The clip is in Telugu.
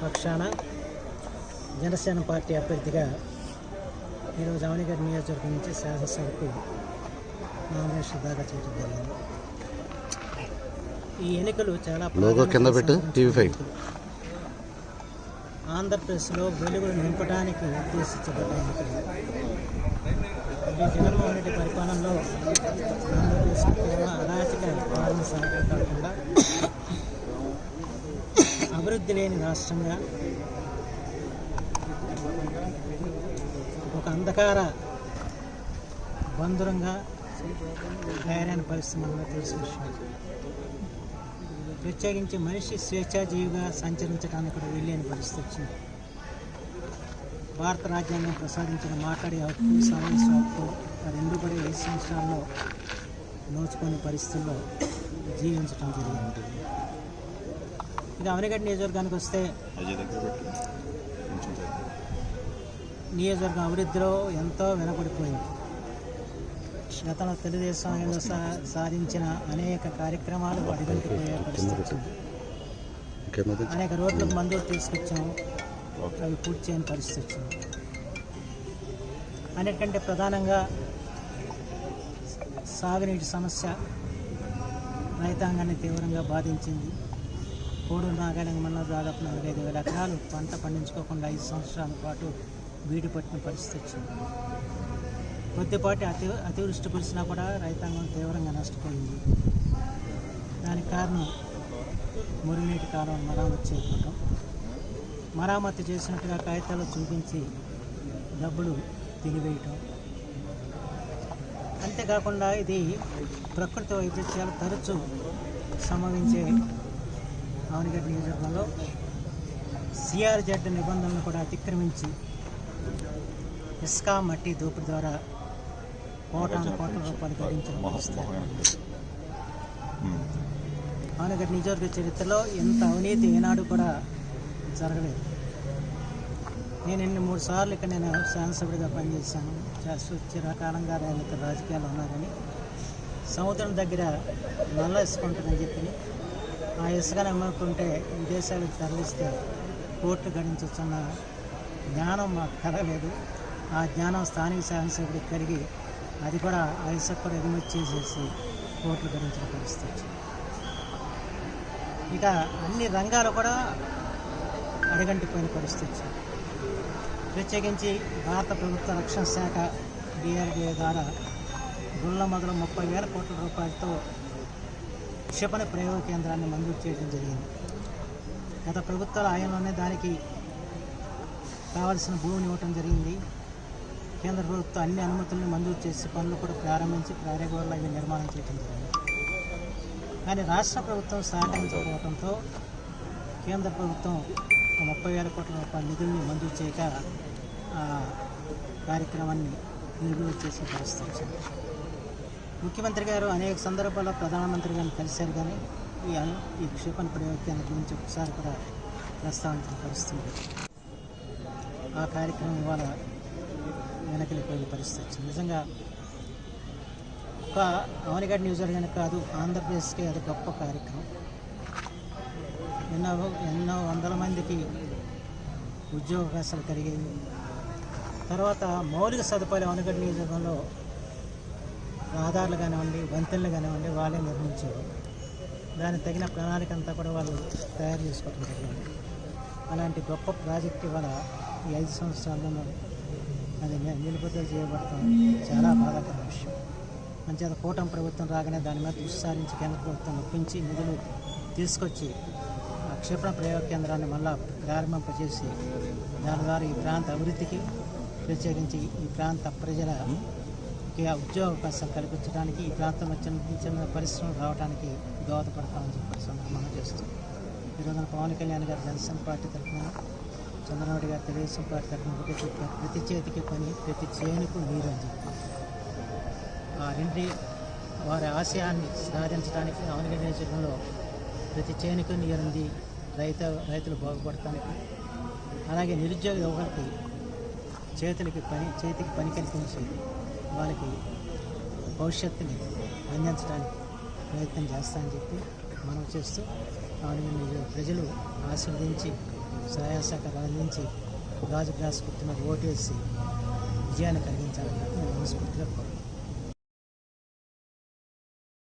పక్షాన జనసేన పార్టీ అభ్యర్థిగా ఈరోజు అవనిగడ్ నియోజకవర్గం నుంచి శాసనసభకు నామినేషన్ దాఖలు చేయడం జరిగింది ఈ ఎన్నికలు చాలా కింద పెట్టు, టీవీ ఫైవ్. ఆంధ్రప్రదేశ్లో వెలుగులు నింపడానికి ఉద్దేశించబడ్డ ఎన్నికలు జగన్మోహన్ రెడ్డి పరిపాలనలో ఆంధ్రప్రదేశ్ కేవలం అరాచక పాలన సాగడం కాకుండా అభివృద్ధి లేని రాష్ట్రంగా ఒక అంధకార బంధురంగా తయారైన పరిస్థితి మనకు తెలిసిన విషయం. ప్రత్యేకించి మనిషి స్వేచ్ఛాజీవిగా సంచరించడానికి కూడా వెళ్ళేని పరిస్థితి వచ్చింది. భారత రాజ్యాంగం ప్రసాదించిన మాట్లాడే హక్కు సమావేశ హక్కు రెండు కూడా ఈ సంవత్సరాల్లో నోచుకునే పరిస్థితుల్లో జీవించడం జరిగింది. ఇక అవనిగడ్డ నియోజకవర్గానికి వస్తే నియోజకవర్గం అభివృద్ధిలో ఎంతో వెనపడిపోయింది గతంలో తెలుగుదేశం సా- సాధించిన అనేక కార్యక్రమాలు పరిస్థితి వచ్చింది. అనేక రోడ్లకు మందులు తీసుకొచ్చాం. అవి పూర్తి చేయని పరిస్థితి వచ్చింది. అన్నిటికంటే ప్రధానంగా సాగునీటి సమస్య రైతాంగాన్ని తీవ్రంగా బాధించింది. కోడూరు నాగాలంగ మండలం దాదాపు నాలుగైదు వేల ఎకరాలు పంట పండించుకోకుండా ఐదు సంవత్సరాల పాటు బీడు పట్టిన పరిస్థితి వచ్చింది. కొద్దిపాటి అతి అతివృష్టి కురిసినా కూడా రైతాంగం తీవ్రంగా నష్టపోయింది. దానికి కారణం మురినీటి కాలం మరామతి చేయకపోవటం మరామతి చేసినట్టుగా కాగితాలు చూపించి డబ్బులు తినివేయటం. అంతేకాకుండా ఇది ప్రకృతి వైద్యాలు తరచూ సంభవించే అవనిగడ్డ నియోజకవర్గంలో సిఆర్జెడ్ నిబంధనలను కూడా అతిక్రమించి ఇసుక మట్టి దోపిడీ ద్వారా కోటాను కోట్ల రూపాయలు గడించడం అవనగడ్డ నియోజకవర్గ చరిత్రలో ఎంత అవినీతి ఏనాడు కూడా జరగలేదు. నేను ఎన్ని మూడు సార్లు ఇక్కడ నేను శాసనసభ్యుడిగా పనిచేశాను. చిరకాలంగా నేను ఇక్కడ రాజకీయాల్లో ఉన్నా కానీ సముద్రం దగ్గర నల్ల ఇసుక ఉంటుందని చెప్పి ఆ ఇసుకను అమ్ముకుంటే విదేశాలకు తరలిస్తే కోర్టు గడించవచ్చన్న జ్ఞానం మాకు కలగలేదు. ఆ జ్ఞానం స్థానిక శాసనసభ్యుడికి కలిగి అది కూడా ఆ ఇసుక కూడా ఎగుమతి చేసేసి కోట్లు గణించిన పరిస్థితి ఇక అన్ని రంగాలు కూడా అడగంటిపోయిన పరిస్థితి ప్రత్యేకించి భారత ప్రభుత్వ రక్షణ శాఖ డిఆర్డిఏ ద్వారా గుళ్ళ మొదలు ముప్పై వేల కోట్ల రూపాయలతో క్షిపణి ప్రయోగ కేంద్రాన్ని మంజూరు చేయడం జరిగింది. గత ప్రభుత్వాల ఆయనలోనే దానికి కావలసిన భూమిని ఇవ్వటం జరిగింది. కేంద్ర ప్రభుత్వం అన్ని అనుమతులను మంజూరు చేసి పనులు కూడా ప్రారంభించి ప్రారంభంలో ఇవి నిర్మాణం చేయడం జరిగింది. కానీ రాష్ట్ర ప్రభుత్వం సహకరించకపోవడంతో కేంద్ర ప్రభుత్వం ఒక ముప్పై వేల కోట్ల రూపాయల నిధుల్ని మంజూరు చేయక ఆ కార్యక్రమాన్ని నిలువ చేసే పరిస్థితి ముఖ్యమంత్రి గారు అనేక సందర్భాల్లో ప్రధానమంత్రి గారిని కలిశారు కానీ ఈ ఈ క్షిపణి ప్రయోగ గురించి ఒకసారి కూడా ప్రస్తావించిన పరిస్థితి ఆ కార్యక్రమం ఇవాళ వెనకలిపోయే పరిస్థితి వచ్చింది. నిజంగా ఒక అవనిగడ్డ నియోజకవర్గానికి కాదు ఆంధ్రప్రదేశ్కి అది గొప్ప కార్యక్రమం. ఎన్నో ఎన్నో వందల మందికి ఉద్యోగ అవకాశాలు కలిగేవి తర్వాత మౌలిక సదుపాయాలు అవనగడ్ నియోజకవర్గంలో రహదారులు కానివ్వండి వంతెనలు కానివ్వండి వాళ్ళే నిర్మించారు. దానికి తగిన ప్రణాళిక అంతా కూడా వాళ్ళు తయారు చేసుకోవడం జరిగింది. అలాంటి గొప్ప ప్రాజెక్ట్ ఇవాళ ఈ ఐదు సంవత్సరాల్లో అది నిలుపుదల చేయబడటం చాలా బాధాకర విషయం. మంచిగా కూటమి ప్రభుత్వం రాగానే దాని మీద దృష్టి సారించి కేంద్ర ప్రభుత్వం ఒప్పించి నిధులు తీసుకొచ్చి ఆ క్షిపణ ప్రయోగ కేంద్రాన్ని మళ్ళా ప్రారంభింపజేసి దాని ద్వారా ఈ ప్రాంత అభివృద్ధికి ప్రత్యేకించి ఈ ప్రాంత ప్రజల ఉద్యోగ అవకాశాలు కల్పించడానికి ఈ ప్రాంతంలో చిన్న చిన్న పరిశ్రమలు రావడానికి దోహదపడతామని చెప్పి సందర్భంగా చేస్తాం ఈరోజున పవన్ కళ్యాణ్ గారు జనసేన పార్టీ తరఫున చంద్రబాబు గారు తెలుగుదేశం పార్టీ తరఫున ఒకటే చెప్పారు ప్రతి చేతికి పని ప్రతి చేనుకు నీరు అని చెప్పి. ఆ రెండు వారి ఆశయాన్ని సాధించడానికి అవనగడ్డ నియోజకవర్గంలో ప్రతి చేనుకు నీరుంది రైతు రైతులు బాగుపడటానికి అలాగే నిరుద్యోగ యువకులకి చేతులకి పని చేతికి పని కల్పించి వాళ్ళకి భవిష్యత్తుని అందించడానికి ప్రయత్నం చేస్తానని చెప్పి మనం చేస్తూ ఆవిడ ప్రజలు ఆశీర్వదించి సహాయ సహకారాలు అందించి గాజు గ్లాస్ గుర్తున్న ఓటేసి విజయాన్ని కలిగించాలని మనస్ఫూర్తిగా కోరుతున్నాను